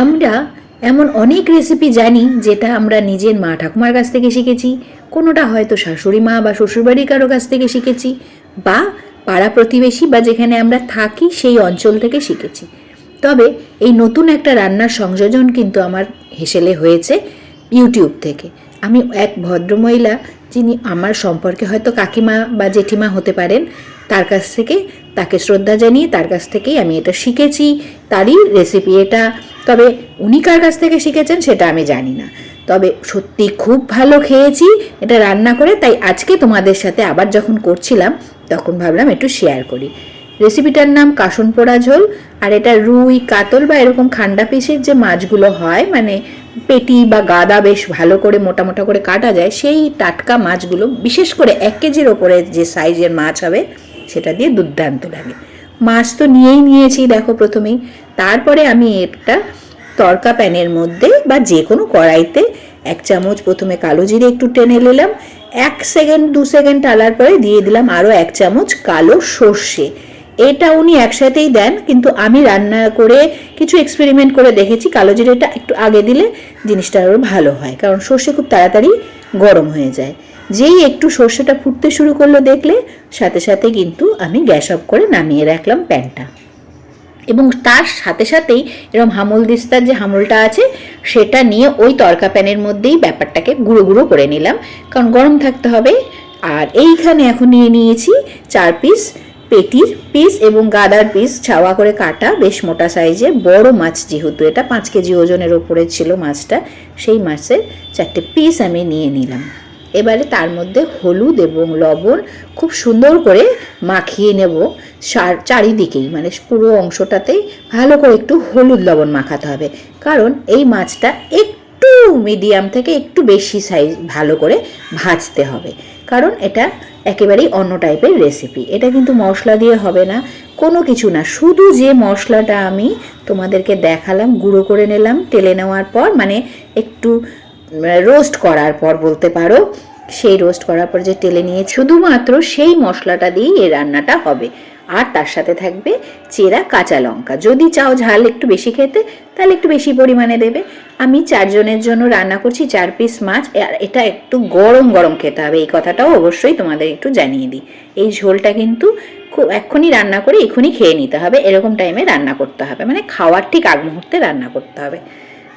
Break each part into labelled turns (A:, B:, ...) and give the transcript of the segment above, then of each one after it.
A: আমরা এমন অনেক রেসিপি জানি যেটা আমরা নিজের মা ঠাকুমার কাছ থেকে শিখেছি, কোনোটা হয়তো শাশুড়ি মা বা শ্বশুরবাড়ির কারও কাছ থেকে শিখেছি বা পাড়া প্রতিবেশী বা যেখানে আমরা থাকি সেই অঞ্চল থেকে শিখেছি। তবে এই নতুন একটা রান্নার সংযোজন কিন্তু আমার হেসেলে হয়েছে ইউটিউব থেকে। আমি এক ভদ্রমহিলা যিনি আমার সম্পর্কে হয়তো কাকিমা বা জেঠিমা হতে পারেন, তার কাছ থেকে তাকে শ্রদ্ধা জানিয়ে তার কাছ থেকেই আমি এটা শিখেছি, তারই রেসিপি এটা তবে উনি কার কাছ থেকে শিখেছেন সেটা আমি জানি না। তবে সত্যি খুব ভালো খেয়েছি এটা রান্না করে, তাই আজকে তোমাদের সাথে আবার যখন করছিলাম, তখন ভাবলাম একটু শেয়ার করি। রেসিপিটার নাম কাসন পোড়া ঝোল, আর এটা রুই, কাতল বা এরকম খান্ডা পিসের যে মাছগুলো হয় মানে পেটি বা গাদা বেশ ভালো করে মোটা মোটা করে কাটা যায়, সেই টাটকা মাছগুলো বিশেষ করে এক কেজির ওপরে যে সাইজের মাছ হবে, সেটা দিয়ে দুর্দান্ত লাগে। মাছ তো নিয়েই নিয়েছি, দেখো প্রথমেই। তারপরে আমি একটা তরকা প্যানের মধ্যে বা যে কোনো কড়াইতে এক চামচ প্রথমে কালো জিরে একটু টেনে নিলাম, এক সেকেন্ড, দু সেকেন্ড টালার পরে দিয়ে দিলাম আরও এক চামচ কালো সর্ষে। এটা উনি একসাথেই দেন, কিন্তু আমি রান্না করে কিছু এক্সপেরিমেন্ট করে দেখেছি, কালো জিরেটা একটু আগে দিলে জিনিসটা আরও ভালো হয়, কারণ সর্ষে খুব তাড়াতাড়ি গরম হয়ে যায়। যেই একটু সর্ষেটা ফুটতে শুরু করল দেখলে, সাথে সাথে কিন্তু আমি গ্যাস অফ করে নামিয়ে রাখলাম প্যানটা। এবং তার সাথে সাথেই এরকম হামল দিস্তার যে হামলটা আছে, সেটা নিয়ে ওই তরকা প্যানের মধ্যেই ব্যাপারটাকে গুঁড়ো গুঁড়ো করে নিলাম। কারণ গরম থাকতে হবে। আর এইখানে এখন নিয়ে নিয়েছি চার পিস পেটির পিস এবং গাদার পিস ছাওয়া করে কাটা বেশ মোটা সাইজে বড় মাছ যেহেতু এটা, পাঁচ কেজি ওজনের ওপরে ছিল মাছটা, সেই মাছের চারটে পিস আমি নিয়ে নিলাম। এবারে তার মধ্যে হলুদ এবং লবণ খুব সুন্দর করে মাখিয়ে নেব। চার চারিদিকেই মানে পুরো অংশটাতেই ভালো করে একটু হলুদ লবণ মাখাতে হবে। কারণ এই মাছটা একটু মিডিয়াম থেকে একটু বেশি সাইজ ভালো করে ভাজতে হবে। কারণ এটা একেবারেই অন্য টাইপের রেসিপি এটা কিন্তু মশলা দিয়ে হবে না। কোনো কিছু না। শুধু যে মশলাটা আমি তোমাদেরকে দেখালাম, গুঁড়ো করে নিলাম, তেলে নেওয়ার পর মানে একটু রোস্ট করার পর বলতে পারো, সেই রোস্ট করার পর যে তেলে নিয়ে শুধুমাত্র সেই মশলাটা দিয়েই এই রান্নাটা হবে। আর তার সাথে থাকবে চেরা কাঁচা লঙ্কা। যদি চাও ঝাল একটু বেশি খেতে, তাহলে একটু বেশি পরিমাণে দেবে। আমি চারজনের জন্য রান্না করছি চার পিস মাছ, আর এটা একটু গরম গরম খেতে হবে, এই কথাটাও অবশ্যই তোমাদের একটু জানিয়ে দিই। এই ঝোলটা কিন্তু খুব এক্ষুনি রান্না করে এক্ষুনি খেয়ে নিতে হবে, এরকম টাইমে রান্না করতে হবে। মানে খাওয়ার ঠিক আগ মুহূর্তে রান্না করতে হবে।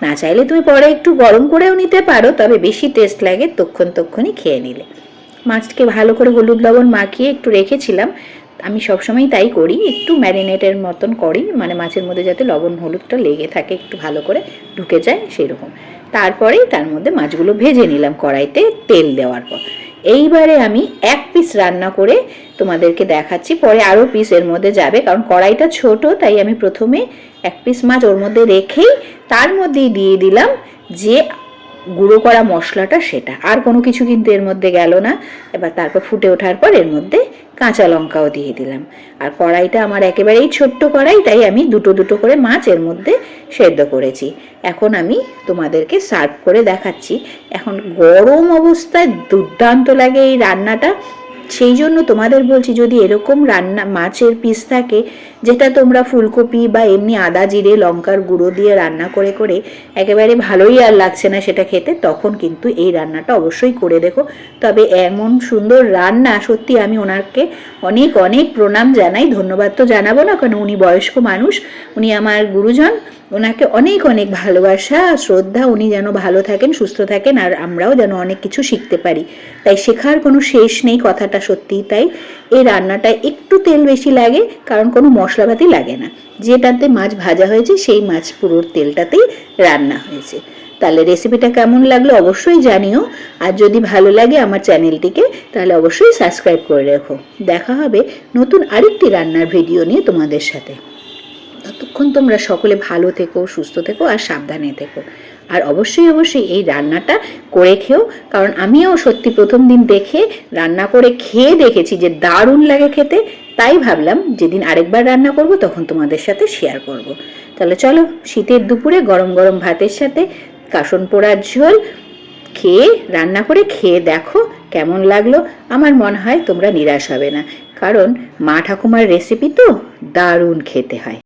A: না চাইলে তুমি পরে একটু গরম করেও নিতে পারো, তবে বেশি টেস্ট লাগে তক্ষণ তক্ষণই খেয়ে নিলে। মাছকে ভালো করে হলুদ লবণ মাখিয়ে একটু রেখেছিলাম। আমি সবসময় তাই করি, একটু ম্যারিনেটের মতন করি মানে মাছের মধ্যে যাতে লবণ হলুদটা লেগে থাকে, একটু ভালো করে ঢুকে যায় সেরকম। তারপরেই তার মধ্যে মাছগুলো ভেজে নিলাম কড়াইতে তেল দেওয়ার পর। এইবারে আমি এক পিস রান্না করে তোমাদেরকে দেখাচ্ছি। পরে আরও পিস এর মধ্যে যাবে, কারণ কড়াইটা ছোট, তাই আমি প্রথমে এক পিস মাছ ওর মধ্যে রেখেই তার মধ্যেই দিয়ে দিলাম যে গুঁড়ো করা মশলাটা সেটা। আর কোনো কিছু কিন্তু এর মধ্যে গেল না। এবার তারপর ফুটে ওঠার পর এর মধ্যে কাঁচা লঙ্কাও দিয়ে দিলাম। আর কড়াইটা আমার একেবারেই ছোট্ট কড়াই, তাই আমি দুটো দুটো করে মাছ এর মধ্যে সেদ্ধ করেছি। এখন আমি তোমাদেরকে সার্ভ করে দেখাচ্ছি। এখন গরম অবস্থায় দুর্দান্ত লাগে এই রান্নাটা। সেই জন্য তোমাদের বলছি, যদি এরকম রান্না, মাছের পিস থাকে, যেটা তোমরা ফুলকপি বা এমনি আদা, জিরে, লঙ্কার গুঁড়ো দিয়ে রান্না করে করে একেবারে ভালোই আর লাগছে না সেটা খেতে, তখন কিন্তু এই রান্নাটা অবশ্যই করে দেখো। তবে এমন সুন্দর রান্না, সত্যি আমি ওনাকে অনেক অনেক প্রণাম জানাই। ধন্যবাদ তো জানাব না, কারণ উনি বয়স্ক মানুষ, উনি আমার গুরুজন। ওনাকে অনেক অনেক ভালোবাসা, শ্রদ্ধা, উনি যেন ভালো থাকেন, সুস্থ থাকেন, আর আমরাও যেন অনেক কিছু শিখতে পারি। তাই শেখার কোনো শেষ নেই কথাটা সত্যিই তাই। এই রান্নাটায় একটু তেল বেশি লাগে, কারণ কোনো মশলাপাতি লাগে না। যেটাতে মাছ ভাজা হয়েছে, সেই মাছ পুরো তেলটাতেই রান্না হয়েছে। তাহলে রেসিপিটা কেমন লাগল অবশ্যই জানিও। আর যদি ভালো লাগে আমার চ্যানেলটিকে, তাহলে অবশ্যই সাবস্ক্রাইব করে রেখো। দেখা হবে নতুন আরেকটি রান্নার ভিডিও নিয়ে তোমাদের সাথে। ততক্ষণ তোমরা সকলে ভালো থেকো, সুস্থ থেকো আর সাবধানে থেকো। আর অবশ্যই অবশ্যই এই রান্নাটা করে খেও, কারণ আমিও সত্যি প্রথম দিন দেখে, রান্না করে খেয়ে দেখেছি যে দারুণ লাগে খেতে, তাই ভাবলাম যেদিন আরেকবার রান্না করব তখন তোমাদের সাথে শেয়ার করব। তাহলে চলো, শীতের দুপুরে গরম গরম ভাতের সাথে কাসন পোড়ার ঝোল খেয়ে, রান্না করে খেয়ে দেখো কেমন লাগল। আমার মনে হয় তোমরা নিরাশ হবে না, কারণ মা ঠাকুমার রেসিপি তো দারুণ খেতে হয়।